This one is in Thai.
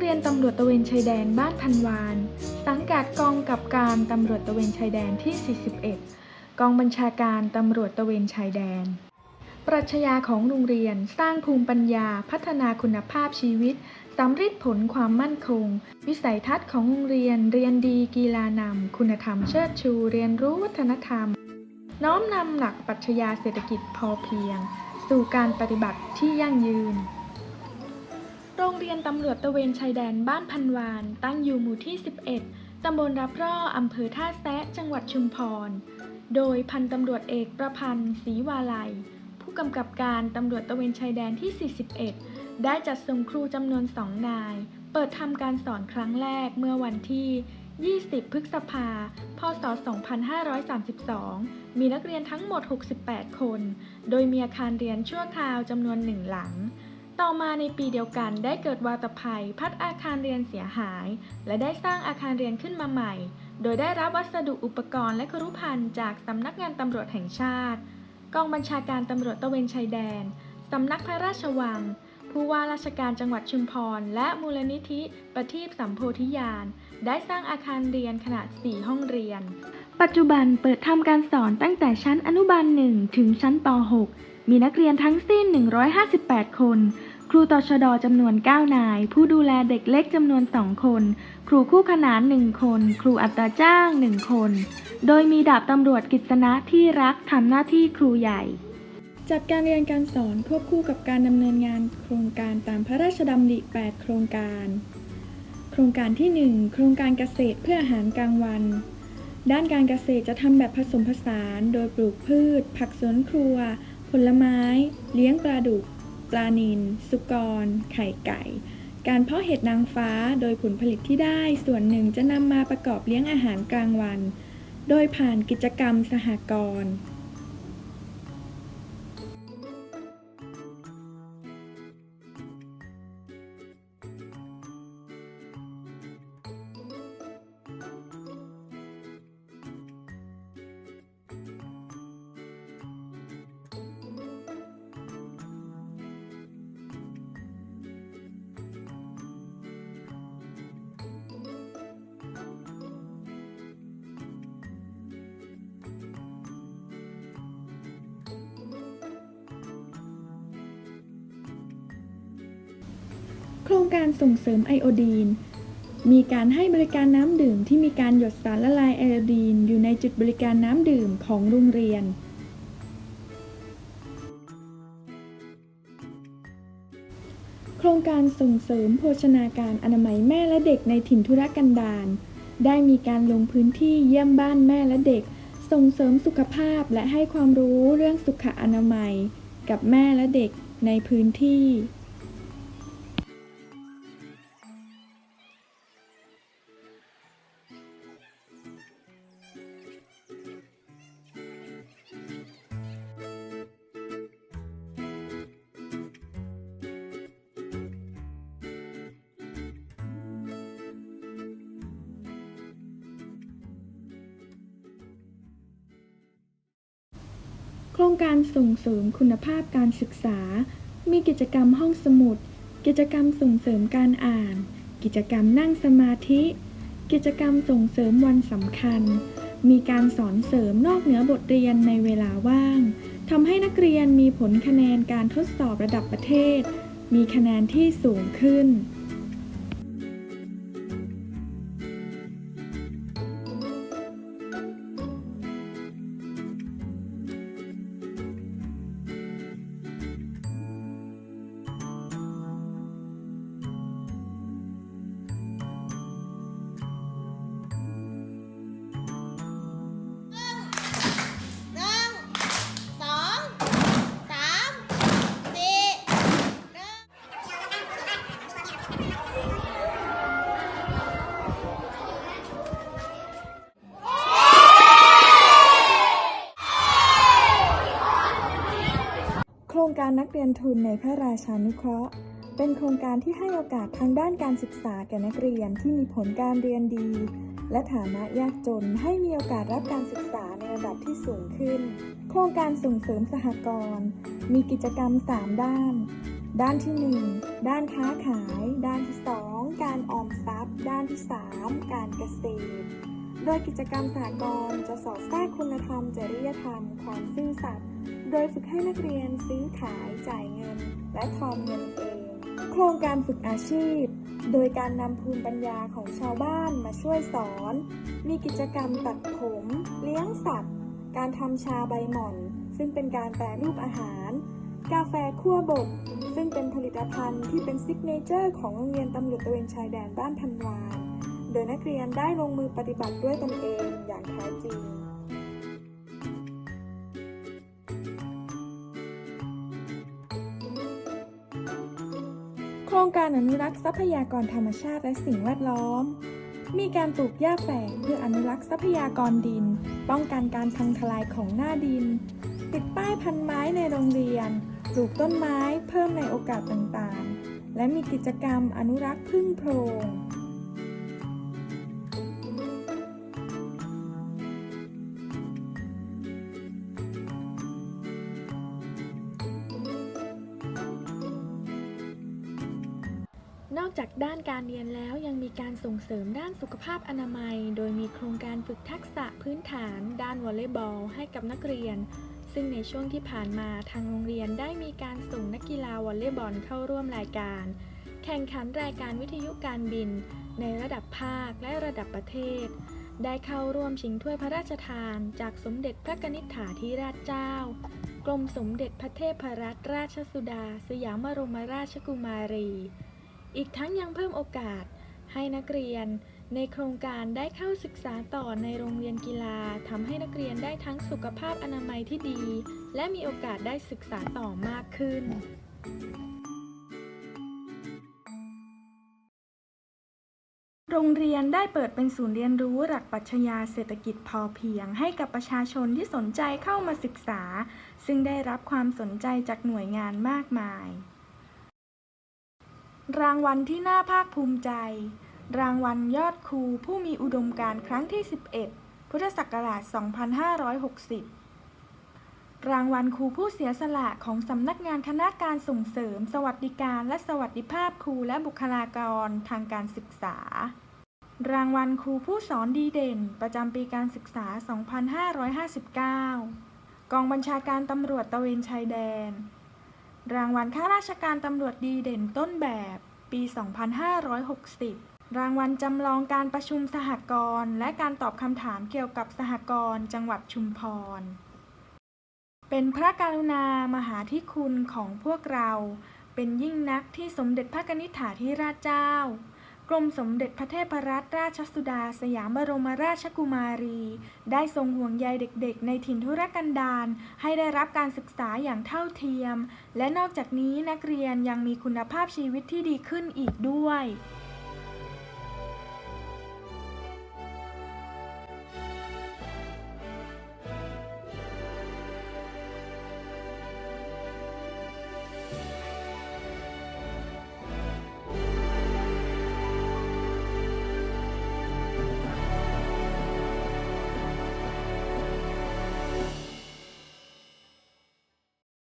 เรียนตำรวจตะเวนชายแดนบ้านพันวาน สังกัดกองกับการตำรวจตะเวนชายแดนที่ 41 กองบัญชาการตำรวจตะเวนชายแดน ปรัชญาของโรงเรียนสร้างภูมิปัญญาพัฒนาคุณภาพชีวิตสำฤทธิ์ผลความมั่นคง วิสัยทัศน์ของโรงเรียนเรียนดีกีฬานำคุณธรรมเชิดชู เรียนรู้วัฒนธรรม น้อมนำหลักปรัชญาเศรษฐกิจพอเพียง สู่การปฏิบัติที่ยั่งยืน โรงเรียนตำรวจตะเวนชายแดนบ้านพันวาน ตั้งอยู่หมู่ที่ 11 ตำบลรับร่ออำเภอท่าแซะ จังหวัดชุมพร โดยพันตำรวจเอกประพันธ์ศรีวาลัย ผู้กำกับการตำรวจตะเวนชายแดนที่ 41 ได้จัดส่งครูจำนวนสองนาย เปิดทำการสอนครั้งแรกเมื่อวันที่ 20 พฤษภา พศ 2532 มีนักเรียนทั้งหมด 68 คน โดยมีอาคารเรียนชั่วคราวจำนวนหนึ่งหลัง ต่อมาในปีเดียวกันได้เกิดวาตภัย พัดอาคารเรียนเสียหาย และได้สร้างอาคารเรียนขึ้นมาใหม่ โดยได้รับวัสดุอุปกรณ์และครุภัณฑ์จากสำนักงานตำรวจแห่งชาติ กองบัญชาการตำรวจตะเวนชายแดนสำนักพระราชวัง ผู้ว่าราชการจังหวัดชุมพร และมูลนิธิประทีปสัมโพธิญาณได้สร้างอาคารเรียนขนาด 4 ห้องเรียน ปัจจุบันเปิดทำการสอนตั้งแต่ชั้นอนุบาล 1 ถึงชั้นป .6 มีนักเรียนทั้งสิ้น 158 คน ครูตชดจำนวน 9 นาย ผู้ดูแลเด็กเล็กจำนวน 2 คน ครูคู่ขนาน 1 คน ครูอัตราจ้าง 1 คน โดยมีดาบตำรวจกิษณะที่รักทำหน้าที่ครูใหญ่ จัดการเรียนการสอนควบคู่กับการดำเนินงานโครงการตามพระราชดำริ 8 โครงการ โครงการที่ 1 โครงการเกษตรเพื่ออาหารกลางวัน ด้านการเกษตรจะทำแบบผสมผสาน โดยปลูกพืช ผักสวนครัว ผลไม้ เลี้ยงปลาดุก ปลานิลสุกร ไข่ไก่ การเพาะเห็ดนางฟ้าโดยผลผลิตที่ได้ส่วนหนึ่งจะนำมาประกอบเลี้ยงอาหารกลางวัน โดยผ่านกิจกรรมสหกรณ์ ครงการส่งเสริมไอโอดีน มีการให้บริการน้ำดื่มที่มีการหยดสารละลายไอโอดีน อยู่ในจุดบริการน้ำดื่มของโรงเรียน โครงการส่งเสริมโภชนาการอนามัยแม่และเด็กในถิ่นทุรกันดารได้มีการลงพื้นที่เยี่ยมบ้านแม่และเด็ก ส่งเสริมสุขภาพและให้ความรู้เรื่องสุขอนามัย กับแม่และเด็กในพื้นที่ ครงการส่งเสริมคุณภาพการศึกษา มีกิจกรรมห้องสมุด กิจกรรมส่งเสริมการอ่าน กิจกรรมนั่งสมาธิ กิจกรรมส่งเสริมวันสำคัญ มีการสอนเสริมนอกเหนือบทเรียนในเวลาว่างทำให้นักเรียนมีผลคะแนนการทดสอบระดับประเทศ มีคะแนนที่สูงขึ้น การนักเรียนทุนในพระราชานุเคราะห์ เป็นโครงการที่ให้โอกาสทางด้านการศึกษาแก่นักเรียนที่มีผลการเรียนดี และฐานะยากจนให้มีโอกาสรับการศึกษาในระดับที่สูงขึ้น โครงการส่งเสริมสหกรณ์มีกิจกรรม 3 ด้าน ด้านที่ 1 ด้านค้าขาย ด้านที่ 2 การออมทรัพย์ ด้านที่ 3 การเกษตรโดยกิจกรรมสากลจะสอดแทรกคุณธรรมจริยธรรม ความซื่อสัตย์ โดยฝึกให้นักเรียนซื้อขายจ่ายเงิน และทอนเงินเอง โครงการฝึกอาชีพ โดยการนำภูมิปัญญาของชาวบ้านมาช่วยสอน มีกิจกรรมตัดผม เลี้ยงสัตว์ การทำชาใบหม่อน ซึ่งเป็นการแปรรูปอาหาร กาแฟคั่วบดซึ่งเป็นผลิตภัณฑ์ที่เป็นซิกเนเจอร์ของโรงเรียนตำรวจตะเวนชายแดนบ้านพันวานโดยนักเรียนได้ลงมือปฏิบัติด้วยตนเองอย่างแท้จริง โครงการอนุรักษ์ทรัพยากรธรรมชาติและสิ่งแวดล้อม มีการปลูกหญ้าแฝงเพื่ออนุรักษ์ทรัพยากรดิน ป้องกันการพังทลายของหน้าดิน ติดป้ายพันไม้ในโรงเรียน ปลูกต้นไม้เพิ่มในโอกาสต่างๆ และมีกิจกรรมอนุรักษ์พึ่งโพรง นอกจากด้านการเรียนแล้วยังมีการส่งเสริมด้านสุขภาพอนามัย โดยมีโครงการฝึกทักษะพื้นฐาน ด้านวอลเลย์บอลให้กับนักเรียน ซึ่งในช่วงที่ผ่านมาทางโรงเรียนได้มีการส่งนักกีฬาวอลเลย์บอลเข้าร่วมรายการ แข่งขันรายการวิทยุการบิน ในระดับภาคและระดับประเทศ ได้เข้าร่วมชิงถ้วยพระราชทาน จากสมเด็จพระกนิษฐาธิราชเจ้ากรมสมเด็จพระเทพรัตนราชสุดา สยามบรมราชกุมารี อีกทั้งยังเพิ่มโอกาสให้นักเรียนในโครงการได้เข้าศึกษาต่อในโรงเรียนกีฬาทำให้นักเรียนได้ทั้งสุขภาพอนามัยที่ดี และมีโอกาสได้ศึกษาต่อมากขึ้น โรงเรียนได้เปิดเป็นศูนย์เรียนรู้หลักปรัชญาเศรษฐกิจพอเพียง ให้กับประชาชนที่สนใจเข้ามาศึกษา ซึ่งได้รับความสนใจจากหน่วยงานมากมาย รางวัลที่น่าภาคภูมิใจ รางวัลยอดครูผู้มีอุดมการณ์ครั้งที่ 11 พุทธศักราช 2560 รางวัลครูผู้เสียสละของสำนักงานคณะการส่งเสริม สวัสดิการและสวัสดิภาพครูและบุคลากรทางการศึกษา รางวัลครูผู้สอนดีเด่น ประจำปีการศึกษา 2559 กองบัญชาการตำรวจตะเวนชายแดน รางวัลข้าราชการตำรวจดีเด่นต้นแบบ ปี 2560 รางวัลจำลองการประชุมสหกรณ์และการตอบคำถามเกี่ยวกับสหกรณ์จังหวัดชุมพร เป็นพระกรุณามหาธิคุณของพวกเรา เป็นยิ่งนักที่สมเด็จพระนิษฐาธิราชเจ้า กรมสมเด็จพระเทพรัตนราชสุดาสยามบรมราชกุมารี ได้ทรงห่วงใยเด็กๆ ในถิ่นธุรกันดารให้ได้รับการศึกษาอย่างเท่าเทียม และนอกจากนี้นักเรียนยังมีคุณภาพชีวิตที่ดีขึ้นอีกด้วย